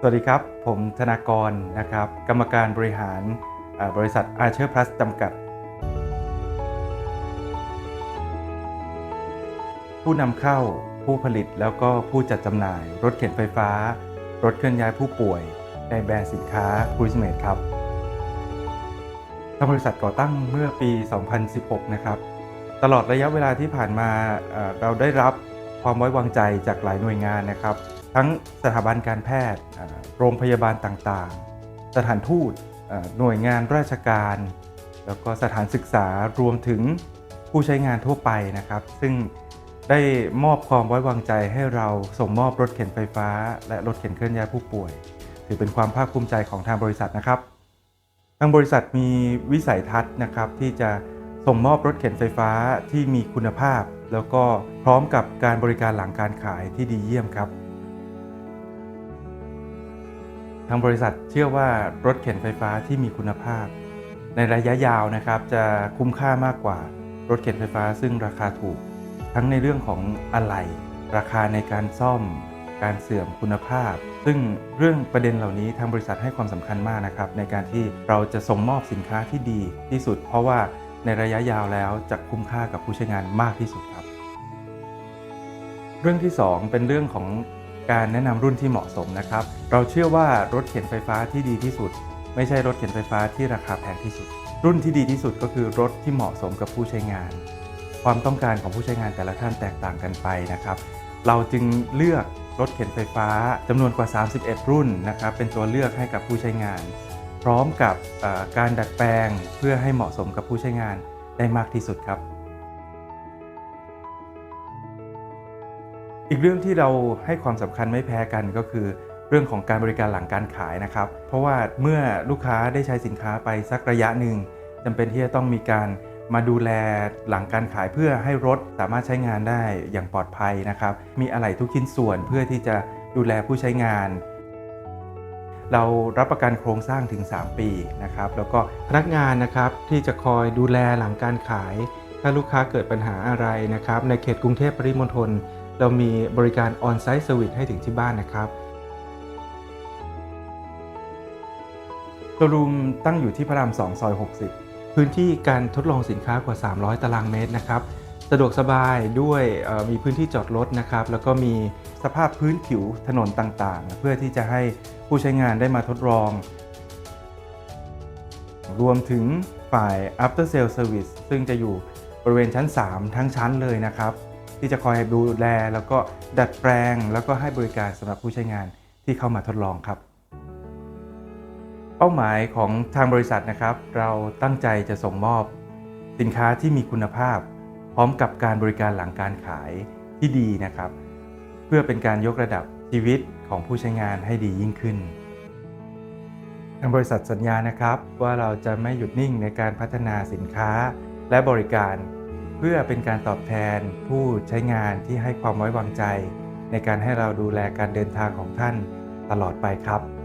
สวัสดีครับ ผมธนากรนะครับ กรรมการบริหารบริษัท Archer Plus จำกัด ผู้นำเข้าผู้ผลิตแล้วก็ผู้จัดจำหน่าย รถเข็นไฟฟ้า รถเคลื่อนย้ายผู้ป่วย ในแบรนด์สินค้า c r u i s m a t e ครับทางบริษัทก่อตั้งเมื่อปี 2016 นะครับ ตลอดระยะเวลาที่ผ่านมาเราได้รับความไว้วางใจจากหลายหน่วยงานนะครับ ทั้งสถาบันการแพทย์ โรงพยาบาลต่างๆ สถานทูตหน่วยงานราชการ แล้วก็สถานศึกษารวมถึงผู้ใช้งานทั่วไปนะครับ ซึ่งได้มอบความไว้วางใจให้เราส่งมอบรถเข็นไฟฟ้า และรถเข็นเคลื่อนย้ายผู้ป่วย ถือเป็นความภาคภูมิใจของทางบริษัทนะครับ ทางบริษัทมีวิสัยทัศน์นะครับที่จะส่งมอบรถเข็นไฟฟ้าที่มีคุณภาพ แล้วก็พร้อมกับการบริการหลังการขายที่ดีเยี่ยมครับ ทางบริษัทเชื่อว่ารถเข็นไฟฟ้าที่มีคุณภาพ ในระยะยาวนะครับจะคุ้มค่ามากกว่ารถเข็นไฟฟ้าซึ่งราคาถูก ทั้งในเรื่องของอะไหล่ราคาในการซ่อม การเสื่อมคุณภาพ ซึ่งเรื่องประเด็นเหล่านี้ทางบริษัทให้ความสำคัญมากนะครับในการที่เราจะส่งมอบสินค้าที่ดีที่สุด เพราะว่าในระยะยาวแล้วจะคุ้มค่ากับผู้ใช้งานมากที่สุดครับ เรื่องที่ 2 เป็นเรื่องของ การแนะนำรุ่นที่เหมาะสมนะครับ เราเชื่อว่ารถเข็นไฟฟ้าที่ดีที่สุด ไม่ใช่รถเข็นไฟฟ้าที่ราคาแพงที่สุด รุ่นที่ดีที่สุดก็คือรถที่เหมาะสมกับผู้ใช้งาน ความต้องการของผู้ใช้งานแต่ละท่านแตกต่างกันไปนะครับ เราจึงเลือกรถเข็นไฟฟ้าจำนวนกว่า 31 รุ่นนะครับ เป็นตัวเลือกให้กับผู้ใช้งาน พร้อมกับการดัดแปลงเพื่อให้เหมาะสมกับผู้ใช้งานได้มากที่สุดครับ อีกเรื่องที่เราให้ความสำคัญไม่แพ้กันก็คือ เรื่องของการบริการหลังการขายนะครับ เพราะว่าเมื่อลูกค้าได้ใช้สินค้าไปสักระยะหนึ่งจำเป็นที่จะต้องมีการมาดูแลหลังการขายเพื่อให้รถสามารถใช้งานได้อย่างปลอดภัยนะครับ มีอะไหล่ทุกชิ้นส่วนเพื่อที่จะดูแลผู้ใช้งาน เรารับประกันโครงสร้างถึง 3 ปีนะครับ แล้วก็พนักงานนะครับที่จะคอยดูแลหลังการขาย ถ้าลูกค้าเกิดปัญหาอะไรนะครับ ในเขตกรุงเทพปริมณฑล เรามีบริการ On-Site Service ให้ถึงที่บ้านนะครับโชว์รูมตั้งอยู่ที่พระราม 2 ซอย 60 พื้นที่การทดลองสินค้ากว่า 300 ตารางเมตรนะครับ สะดวกสบายด้วยมีพื้นที่จอดรถนะครับ แล้วก็มีสภาพพื้นผิวถนนต่างๆ เพื่อที่จะให้ผู้ใช้งานได้มาทดลอง รวมถึงฝ่าย after sale service ซึ่งจะอยู่บริเวณชั้น 3 ทั้งชั้นเลยนะครับ ที่จะคอยดูแล แล้วก็ดัดแปลง แล้วก็ให้บริการสำหรับผู้ใช้งานที่เข้ามาทดลองครับ เป้าหมายของทางบริษัทนะครับ เราตั้งใจจะส่งมอบ สินค้าที่มีคุณภาพ พร้อมกับการบริการหลังการขายที่ดีนะครับ เพื่อเป็นการยกระดับชีวิตของผู้ใช้งานให้ดียิ่งขึ้นทางบริษัทสัญญานะครับว่าเราจะไม่หยุดนิ่งในการพัฒนาสินค้าและบริการ เพื่อเป็นการตอบแทนผู้ใช้งานที่ให้ความไว้วางใจ ในการให้เราดูแลการเดินทางของท่านตลอดไปครับ